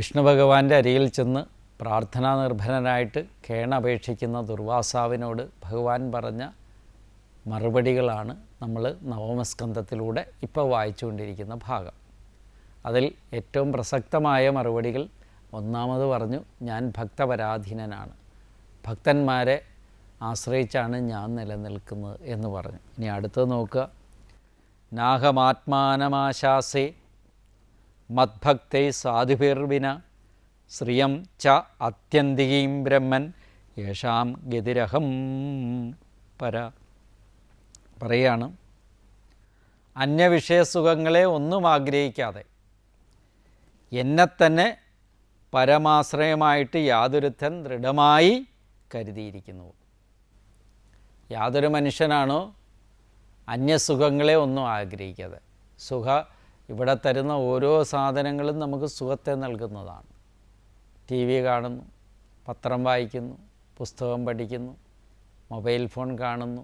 വിഷ്ണു ഭഗവാന്റെ അരികിൽ ചെന്ന് പ്രാർത്ഥനാ നിർഭരനായിട്ട് കേണപേക്ഷിക്കുന്ന ദുർവാസാവിനോട് ഭഗവാൻ പറഞ്ഞ മറുപടികളാണ് നമ്മൾ നവമസ്കന്ധത്തിലൂടെ ഇപ്പോൾ വായിച്ചുകൊണ്ടിരിക്കുന്ന ഭാഗം. അതിൽ ഏറ്റവും പ്രസക്തമായ മറുപടികൾ ഒന്നാമത് പറഞ്ഞു ഞാൻ ഭക്തപരാധീനനാണ്. ഭക്തന്മാരെ ആശ്രയിച്ചാണ് ഞാൻ നിലനിൽക്കുന്നത് എന്ന് പറഞ്ഞു. ഇനി അടുത്തത് നോക്കുക. നാഹമാത്മാനമാശാസേ മദ്ഭക്തൈ സാധുഭിർവിന ശ്രിയം ച അത്യന്തികീം ബ്രഹ്മൻ യേഷാം ഗതിരഹം പര. പറയാണ് അന്യവിഷയസുഖങ്ങളെ ഒന്നും ആഗ്രഹിക്കാതെ എന്നെ തന്നെ പരമാശ്രയമായിട്ട് യാതൊരുത്തൻ ദൃഢമായി കരുതിയിരിക്കുന്നു. യാതൊരു മനുഷ്യനാണോ അന്യസുഖങ്ങളെ ഒന്നും ആഗ്രഹിക്കാതെ? സുഖ ഇവിടെ തരുന്ന ഓരോ സാധനങ്ങളും നമുക്ക് സുഖത്തെ നൽകുന്നതാണ്. ടി വി കാണുന്നു പത്രം വായിക്കുന്നു പുസ്തകം പഠിക്കുന്നു മൊബൈൽ ഫോൺ കാണുന്നു.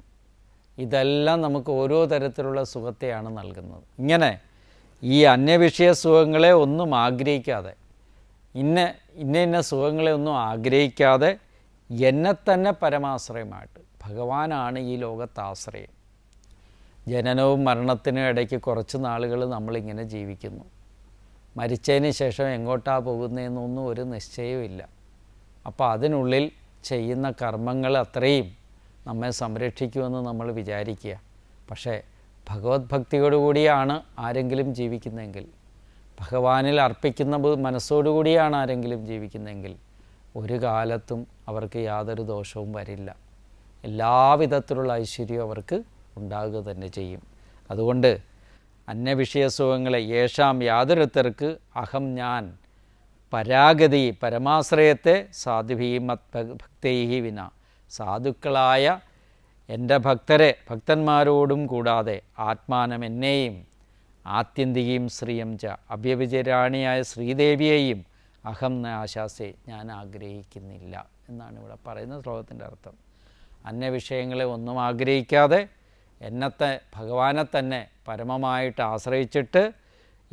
ഇതെല്ലാം നമുക്ക് ഓരോ തരത്തിലുള്ള സുഖത്തെയാണ് നൽകുന്നത്. ഇങ്ങനെ ഈ അന്യവിഷയ സുഖങ്ങളെ ഒന്നും ആഗ്രഹിക്കാതെ ഇന്ന ഇന്ന ഇന്ന സുഖങ്ങളെ ഒന്നും ആഗ്രഹിക്കാതെ എന്നെ തന്നെ പരമാശ്രയമായിട്ട് ഭഗവാനാണ് ഈ ലോകത്ത് ആശ്രയം ജനനവും മരണത്തിനും ഇടയ്ക്ക് കുറച്ച് നാളുകൾ നമ്മളിങ്ങനെ ജീവിക്കുന്നു. മരിച്ചതിന് ശേഷം എങ്ങോട്ടാണ് പോകുന്നതെന്നൊന്നും ഒരു നിശ്ചയമില്ല അപ്പോൾ അതിനുള്ളിൽ ചെയ്യുന്ന കർമ്മങ്ങൾ അത്രയും നമ്മെ സംരക്ഷിക്കുമെന്ന് നമ്മൾ വിചാരിക്കുക. പക്ഷേ ഭഗവത് ഭക്തിയോടുകൂടിയാണ് ആരെങ്കിലും ജീവിക്കുന്നതെങ്കിൽ ഭഗവാനിൽ അർപ്പിക്കുന്ന മനസ്സോടുകൂടിയാണ് ആരെങ്കിലും ജീവിക്കുന്നതെങ്കിൽ ഒരു കാലത്തും അവർക്ക് യാതൊരു ദോഷവും വരില്ല. എല്ലാവിധത്തിലുള്ള ഐശ്വര്യവും അവർക്ക് ഉണ്ടാകുക തന്നെ ചെയ്യും. അതുകൊണ്ട് അന്യവിഷയസുഖങ്ങളെ യേശാം യാതൊരുത്തർക്ക് അഹം ഞാൻ പരാഗതി പരമാശ്രയത്തെ സാധുഭീ ഭക്തൈഹി വിന. സാധുക്കളായ എന്റെ ഭക്തരെ ഭക്തന്മാരോടും കൂടാതെ ആത്മാനം എന്നെയും ആത്യന്തികയും ശ്രീയം ച. അഭ്യവിചരാണിയായ ശ്രീദേവിയെയും അഹം ന ആശാസേ ഞാൻ ആഗ്രഹിക്കുന്നില്ല എന്നാണ് ഇവിടെ പറയുന്ന ശ്ലോകത്തിന്റെ അർത്ഥം. അന്യ വിഷയങ്ങളെ ഒന്നും ആഗ്രഹിക്കാതെ എന്നത്തെ ഭഗവാനെ തന്നെ പരമമായിട്ട് ആശ്രയിച്ചിട്ട്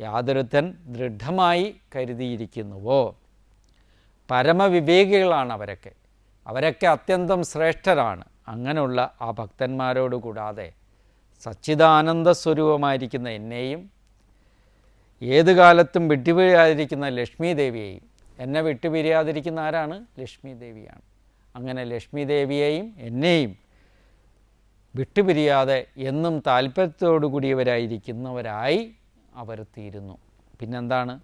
യാതൊരുത്തൻ ദൃഢമായി കരുതിയിരിക്കുന്നുവോ? പരമവിവേകികളാണ് അവരൊക്കെ. അവരൊക്കെ അത്യന്തം ശ്രേഷ്ഠരാണ്. അങ്ങനെയുള്ള ആ ഭക്തന്മാരോട് കൂടാതെ സച്ചിദാനന്ദ സ്വരൂപമായിരിക്കുന്ന എന്നെയും ഏത് കാലത്തും വിട്ടുപിരിയാതിരിക്കുന്ന ലക്ഷ്മി ദേവിയെയും എന്നെ വിട്ടുപിരിയാതിരിക്കുന്ന ആരാണ്? ലക്ഷ്മി ദേവിയാണ്. അങ്ങനെ ലക്ഷ്മി ദേവിയെയും എന്നെയും വിട്ടുപിരിയാതെ എന്നും താല്പര്യത്തോടു കൂടിയവരായിരിക്കുന്നവരായി അവർ തീരുന്നു. പിന്നെന്താണ്?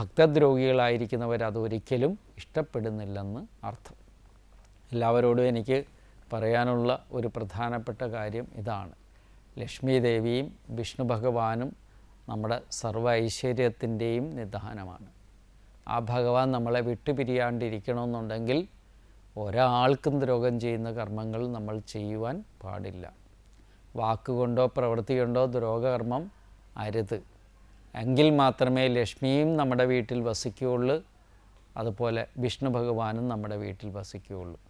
ഭക്തദ്രോഹികളായിരിക്കുന്നവർ അതൊരിക്കലും ഇഷ്ടപ്പെടുന്നില്ലെന്ന് അർത്ഥം. എല്ലാവരോടും എനിക്ക് പറയാനുള്ള ഒരു പ്രധാനപ്പെട്ട കാര്യം ഇതാണ്. ലക്ഷ്മി ദേവിയും വിഷ്ണു ഭഗവാനും നമ്മുടെ സർവ ഐശ്വര്യത്തിന്റെയും നിദാനമാണ്. ആ ഭഗവാൻ നമ്മളെ വിട്ടുപിരിയാണ്ടിരിക്കണമെന്നുണ്ടെങ്കിൽ ഒരാൾക്കും ദ്രോഹം ചെയ്യുന്ന കർമ്മങ്ങൾ നമ്മൾ ചെയ്യുവാൻ പാടില്ല. വാക്കുകൊണ്ടോ പ്രവൃത്തി കൊണ്ടോ ദ്രോഹകർമ്മം അരുത്. എങ്കിൽ മാത്രമേ ലക്ഷ്മിയും നമ്മുടെ വീട്ടിൽ വസിക്കുകയുള്ളൂ. അതുപോലെ വിഷ്ണു ഭഗവാനും നമ്മുടെ വീട്ടിൽ വസിക്കുകയുള്ളൂ.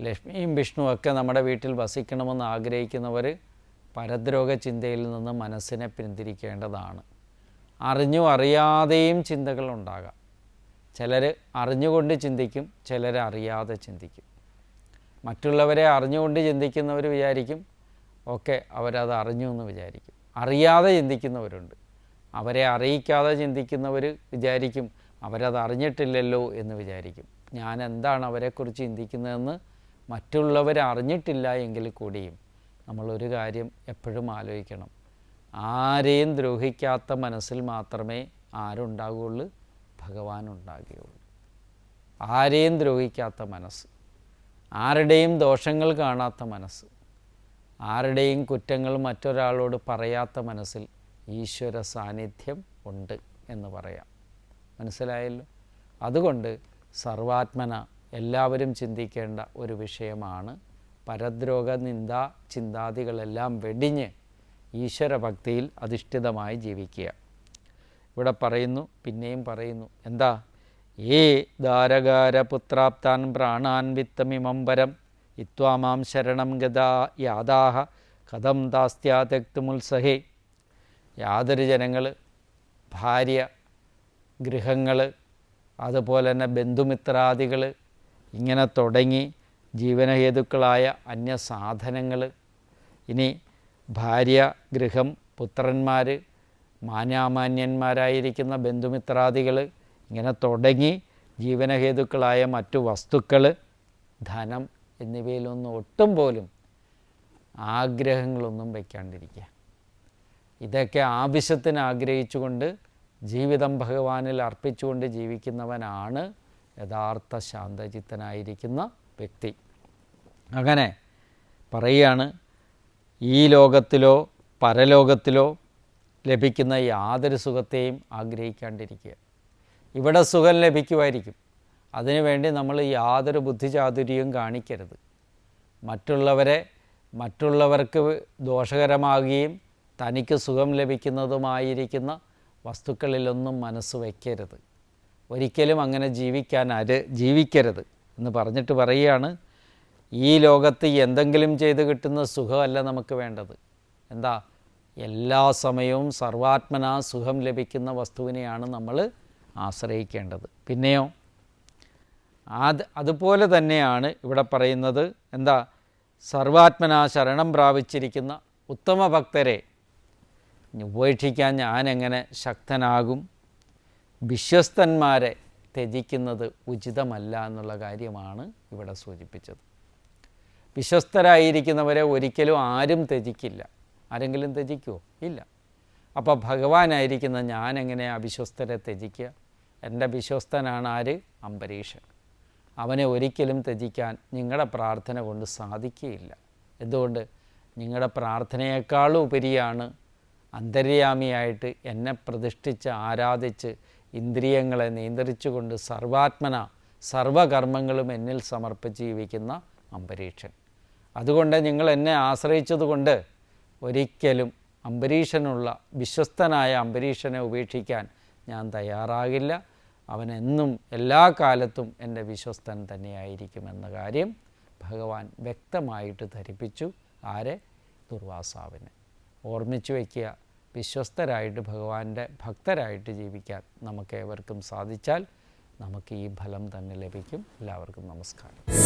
ലക്ഷ്മിയും വിഷ്ണുവൊക്കെ നമ്മുടെ വീട്ടിൽ വസിക്കണമെന്ന് ആഗ്രഹിക്കുന്നവർ പരദ്രോഗ ചിന്തയിൽ നിന്ന് മനസ്സിനെ പിന്തിരിക്കേണ്ടതാണ്. അറിഞ്ഞും അറിയാതെയും ചിന്തകളുണ്ടാകാം ചിലർ അറിഞ്ഞുകൊണ്ട് ചിന്തിക്കും ചിലർ അറിയാതെ ചിന്തിക്കും. മറ്റുള്ളവരെ അറിഞ്ഞുകൊണ്ട് ചിന്തിക്കുന്നവർ വിചാരിക്കും ഒക്കെ അവരത് അറിഞ്ഞു എന്ന് വിചാരിക്കും. അറിയാതെ ചിന്തിക്കുന്നവരുണ്ട്. അവരെ അറിയിക്കാതെ ചിന്തിക്കുന്നവർ വിചാരിക്കും അവരത് അറിഞ്ഞിട്ടില്ലല്ലോ എന്ന് വിചാരിക്കും. ഞാൻ എന്താണ് അവരെക്കുറിച്ച് ചിന്തിക്കുന്നതെന്ന് മറ്റുള്ളവർ അറിഞ്ഞിട്ടില്ല എങ്കിൽ കൂടിയും നമ്മളൊരു കാര്യം എപ്പോഴും ആലോചിക്കണം. ആരെയും ദ്രോഹിക്കാത്ത മനസ്സിൽ മാത്രമേ ആരുണ്ടാകുള്ളൂ ഭഗവാൻ ഉണ്ടാകുകയുള്ളൂ ആരെയും ദ്രോഹിക്കാത്ത മനസ്സ് ആരുടെയും ദോഷങ്ങൾ കാണാത്ത മനസ്സ് ആരുടെയും കുറ്റങ്ങൾ മറ്റൊരാളോട് പറയാത്ത മനസ്സിൽ ഈശ്വര സാന്നിധ്യം ഉണ്ട് എന്ന് പറയാം. മനസ്സിലായല്ലോ? അതുകൊണ്ട് സർവാത്മന എല്ലാവരും ചിന്തിക്കേണ്ട ഒരു വിഷയമാണ് പരദ്രോഗ നിന്ദ ചിന്താദികളെല്ലാം വെടിഞ്ഞ് ഈശ്വരഭക്തിയിൽ അധിഷ്ഠിതമായി ജീവിക്കുക. ഇവിടെ പറയുന്നു പിന്നെയും പറയുന്നു. എന്താ? ഏ ദാരകാരപുത്രാപ്താൻ പ്രാണാൻ വിത്തമിമംബരം ഇത്വാമാം ശരണം ഗതാ യാതാഹ കഥം താസ്ത്യാത്യക്തുമുത്സഹേ യാതൊരു ജനങ്ങൾ ഭാര്യ ഗൃഹങ്ങൾ അതുപോലെ തന്നെ ബന്ധുമിത്രാദികൾ ഇങ്ങനെ തുടങ്ങി ജീവനഹേതുക്കളായ അന്യ സാധനങ്ങൾ ഇനി ഭാര്യ ഗൃഹം പുത്രന്മാർ മാന്യാമാന്യന്മാരായിരിക്കുന്ന ബന്ധുമിത്രാദികൾ ഇങ്ങനെ തുടങ്ങി ജീവനഹേതുക്കളായ മറ്റു വസ്തുക്കൾ ധനം എന്നിവയിലൊന്നും ഒട്ടും പോലും ആഗ്രഹങ്ങളൊന്നും വയ്ക്കാണ്ടിരിക്കുക. ഇതൊക്കെ ആവശ്യത്തിന് ആഗ്രഹിച്ചുകൊണ്ട് ജീവിതം ഭഗവാനിൽ അർപ്പിച്ചുകൊണ്ട് ജീവിക്കുന്നവനാണ് യഥാർത്ഥ ശാന്തചിത്തനായിരിക്കുന്ന വ്യക്തി. അങ്ങനെ പറയുകയാണ് ഈ ലോകത്തിലോ പരലോകത്തിലോ ലഭിക്കുന്ന യാതൊരു സുഖത്തെയും ആഗ്രഹിക്കാണ്ടിരിക്കുക. ഇവിടെ സുഖം ലഭിക്കുമായിരിക്കും. അതിനുവേണ്ടി നമ്മൾ യാതൊരു ബുദ്ധിചാതുര്യവും കാണിക്കരുത്. മറ്റുള്ളവരെ മറ്റുള്ളവർക്ക് ദോഷകരമാകുകയും തനിക്ക് സുഖം ലഭിക്കുന്നതുമായിരിക്കുന്ന വസ്തുക്കളിലൊന്നും മനസ്സ് വയ്ക്കരുത് ഒരിക്കലും അങ്ങനെ ജീവിക്കാൻ അര് ജീവിക്കരുത് എന്ന് പറഞ്ഞിട്ട് പറയുകയാണ്. ഈ ലോകത്ത് എന്തെങ്കിലും ചെയ്ത് കിട്ടുന്ന സുഖമല്ല നമുക്ക് വേണ്ടത്. എന്താ? എല്ലാ സമയവും സർവാത്മന സുഖം ലഭിക്കുന്ന വസ്തുവിനെയാണ് നമ്മൾ ആശ്രയിക്കേണ്ടത്. പിന്നെയോ? അത് അതുപോലെ തന്നെയാണ് ഇവിടെ പറയുന്നത് എന്താ? സർവാത്മന ശരണം പ്രാപിച്ചിരിക്കുന്ന ഉത്തമ ഭക്തരെ ഉപേക്ഷിക്കാൻ ഞാനെങ്ങനെ ശക്തനാകും? വിശ്വസ്തന്മാരെ ത്യജിക്കുന്നത് ഉചിതമല്ല എന്നുള്ള കാര്യമാണ് ഇവിടെ സൂചിപ്പിച്ചത്. വിശ്വസ്തരായിരിക്കുന്നവരെ ഒരിക്കലും ആരും ത്യജിക്കില്ല. ആരെങ്കിലും ത്യജിക്കുമോ ഇല്ല. അപ്പോൾ ഭഗവാനായിരിക്കുന്ന ഞാൻ എങ്ങനെ അവിശ്വസ്തരെ ത്യജിക്കുക? എന്റെ വിശ്വസ്തനാണ് ആര്? അംബരീഷൻ. അവനെ ഒരിക്കലും ത്യജിക്കാൻ നിങ്ങളുടെ പ്രാർത്ഥന കൊണ്ട് സാധിക്കുകയില്ല. എന്തുകൊണ്ട്? നിങ്ങളുടെ പ്രാർത്ഥനയേക്കാളും ഉപരിയാണ് അന്തര്യാമിയായിട്ട് എന്നെ പ്രതിഷ്ഠിച്ച് ആരാധിച്ച് ഇന്ദ്രിയങ്ങളെ നിയന്ത്രിച്ചുകൊണ്ട് സർവാത്മന സർവകർമ്മങ്ങളും എന്നിൽ സമർപ്പിച്ച് ജീവിക്കുന്ന അംബരീഷൻ. അതുകൊണ്ട് നിങ്ങൾ എന്നെ ആശ്രയിച്ചതുകൊണ്ട് ഒരിക്കലും അംബരീഷനുള്ള വിശ്വസ്തനായ അംബരീഷനെ ഉപേക്ഷിക്കാൻ ഞാൻ തയ്യാറാകില്ല. അവനെന്നും എല്ലാ കാലത്തും എന്റെ വിശ്വസ്തൻ തന്നെയായിരിക്കുമെന്ന കാര്യം ഭഗവാൻ വ്യക്തമായിട്ട് ധരിപ്പിച്ചു. ആരെ? ദുർവാസാവിന്. ഓർമ്മിച്ചു വയ്ക്കുക വിശ്വസ്തരായിട്ട് ഭഗവാന്റെ ഭക്തരായിട്ട് ജീവിക്കാൻ നമുക്ക് ഏവർക്കും സാധിച്ചാൽ നമുക്ക് ഈ ഫലം തന്നെ ലഭിക്കും. എല്ലാവർക്കും നമസ്കാരം.